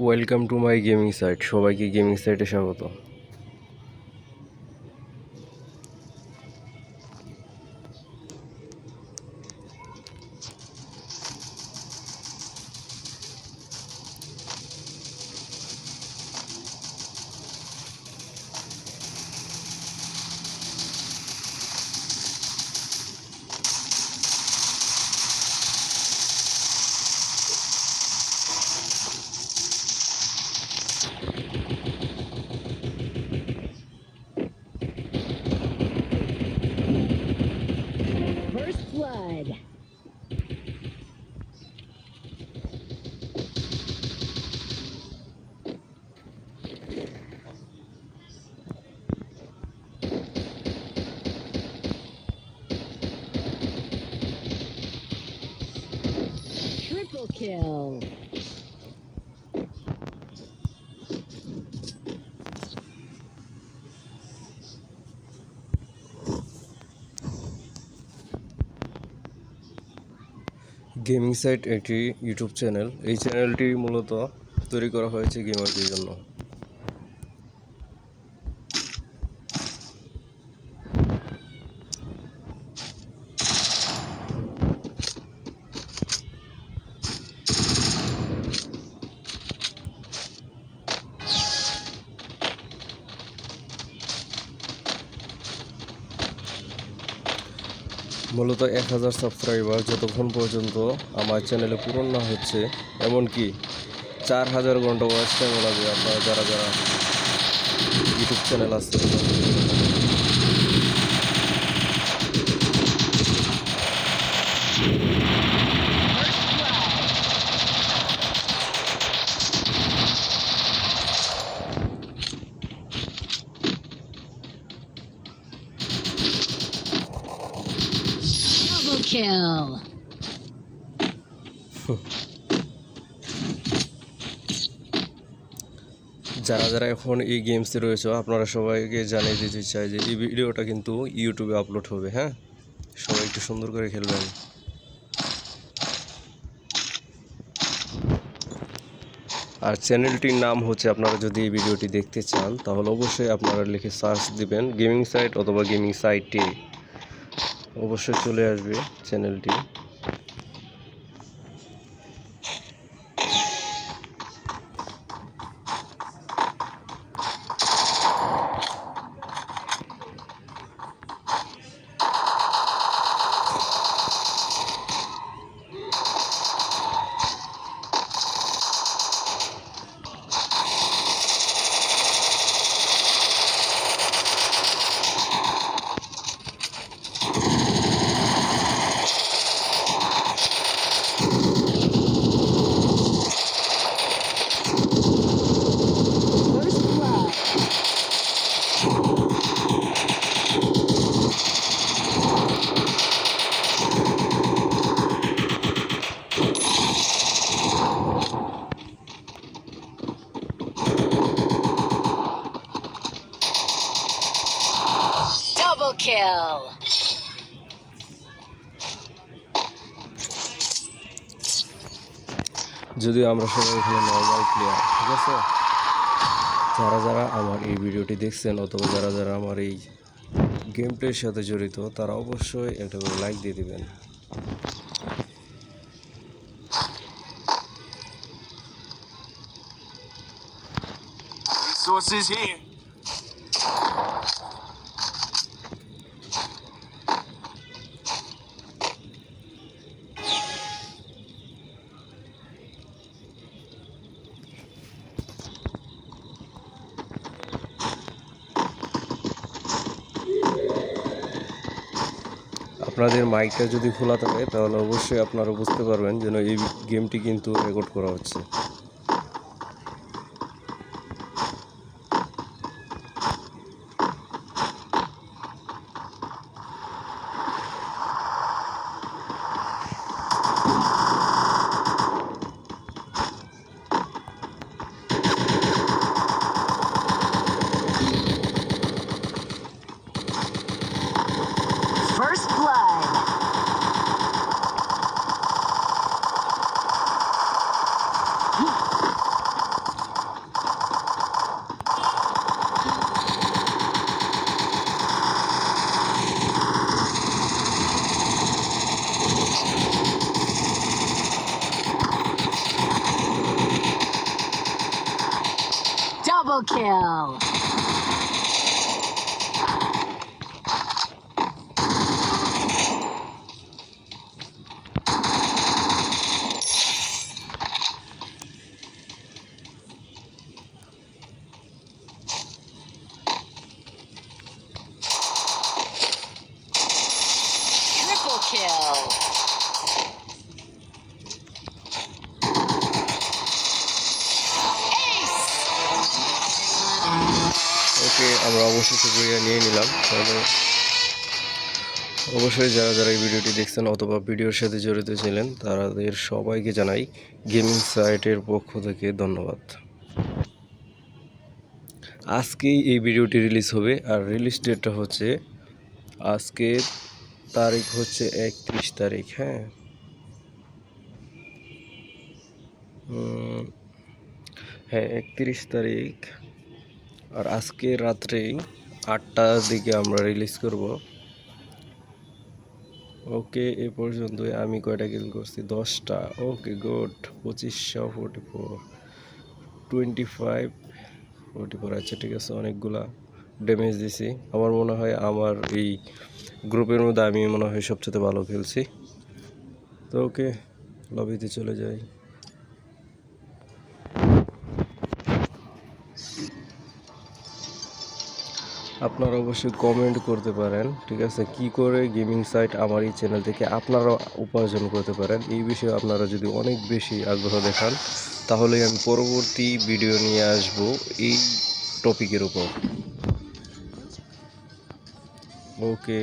Welcome to my gaming site সবাইকে gaming সাইটে স্বাগত kill. গেমিং সাইট একটি ইউটিউব চ্যানেল এই চ্যানেলটি মূলত তৈরি করা হয়েছে গেমারদের জন্য মূলত এক হাজার সাবস্ক্রাইবার যতক্ষণ পর্যন্ত আমার চ্যানেলে পূরণ না হচ্ছে, এমনকি চার হাজার ঘণ্টা ওয়াচ টাইম লাগবে আপনারা যারা যারা ইউটিউব চ্যানেল আছে। Double kill. যারা যারা এখন এই গেমসে রয়েছে, আপনারা সবাইকে জানিয়ে দিতে চাই যে এই ভিডিওটা কিন্তু ইউটিউবে আপলোড হবে হ্যাঁ? সবাই একটু সুন্দর করে খেলবেন। আর চ্যানেলটির নাম হচ্ছে, আপনারা যদি এই ভিডিওটি দেখতে চান, তাহলে অবশ্যই আপনারা লিখে সার্চ দিবেন গেমিং সাইট অথবা গেমিং সাইটে অবশ্যই চলে আসবে চ্যানেলটি। Kill. যদিও আমরা সবাই এখানে নর্মাল প্লেয়ার ঠিক আছে যারা যারা আমার এই ভিডিওটি দেখছেন অথবা যারা যারা আমার এই গেম প্লের সাথে জড়িত তারা অবশ্যই একটা করে লাইক দিয়ে দিবেন Resources here. আপনাদের মাইকটা যদি খোলা থাকে, তাহলে অবশ্যই আপনারা বুঝতে পারবেন যেন এই গেমটি কিন্তু রেকর্ড করা হচ্ছে। Double kill. আমরা অবশেষে করিয়া নিয়ে নিলাম। অবশ্যই যারা যারা এই ভিডিওটি দেখছেন অথবা ভিডিওর সাথে জড়িত ছিলেন, তাদের সবাইকে জানাই গেমিং সাইটের পক্ষ থেকে ধন্যবাদ। আজকেই এই ভিডিওটি রিলিজ হবে, আর রিলিজ ডেটটা হচ্ছে আজকে তারিখ হচ্ছে একত্রিশ তারিখ হ্যাঁ? হ্যাঁ একত্রিশ তারিখ। আর আজকে রাত্রেই আটটার দিকে আমরা রিলিজ করব। ওকে, এ পর্যন্ত আমি কয়টা কিল করছি? দশটা। ওকে গুড পঁচিশশো forty four twenty five forty four আচ্ছা ঠিক আছে? অনেকগুলা ড্যামেজ দিছি। আমার মনে হয় আমার এই গ্রুপের মধ্যে আমি মনে হয় সবচেয়ে ভালো খেলছি। তো ওকে লবিতে চলে যাই। আপনারা অবশ্যই কমেন্ট করতে পারেন, ঠিক আছে? কি করে গেমিং সাইট আমার এই চ্যানেল থেকে আপনারা উপার্জন করতে পারেন? এই বিষয়ে আপনারা যদি অনেক বেশি আগ্রহ দেখান, তাহলে আমি পরবর্তী ভিডিও নিয়ে আসব এই টপিকের উপর। ওকে